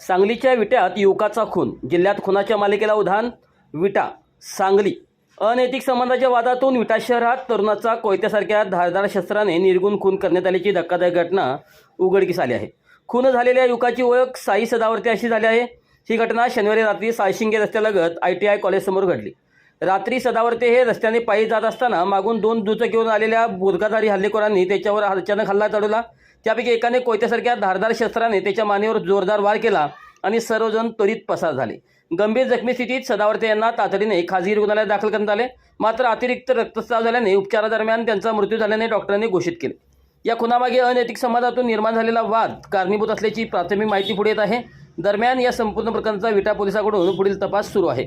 सांगलीच्या विट्यात युवकाचा खून. जिल्ह्यात खुनाच्या मालिकेला उधाण विटा सांगली. अनैतिक संबंधाच्या वादातून विटा शहरात तरुणाचा कोयत्यासारख्या धारदार शस्त्राने निर्गुण खून करण्यात आल्याची धक्कादायक घटना उघडकीस आली आहे. खून झालेल्या युवकाची ओळख साई सदावर्ती अशी झाली आहे. ही घटना शनिवारी रात्री सायशिंगे रस्त्यालगत आय टी आय कॉलेजसमोर घडली. रात्री सदावर्ते हे रस्त्याने पायी जात असताना मागून दोन दुचकीवरून आलेल्या बुरगाधारी हल्लेखोरांनी त्याच्यावर अचानक हल्ला चढवला. त्यापैकी एकाने कोयत्यासारख्या धारदार शस्त्राने त्याच्या मानेवर जोरदार वार केला आणि सर्वजण त्वरित पसार झाले. गंभीर जखमी स्थितीत सदावर्ते यांना तातडीने खाजगी रुग्णालयात दाखल करण्यात आले. मात्र अतिरिक्त रक्तस्राव झाल्याने उपचारादरम्यान त्यांचा मृत्यू झाल्याने डॉक्टरांनी घोषित केले. या खुनामागे अनैतिक समाजातून निर्माण झालेला वाद कारणीभूत असल्याची प्राथमिक माहिती पुढे येत आहे. दरम्यान या संपूर्ण प्रकरणाचा विटा पोलिसाकडून पुढील तपास सुरू आहे.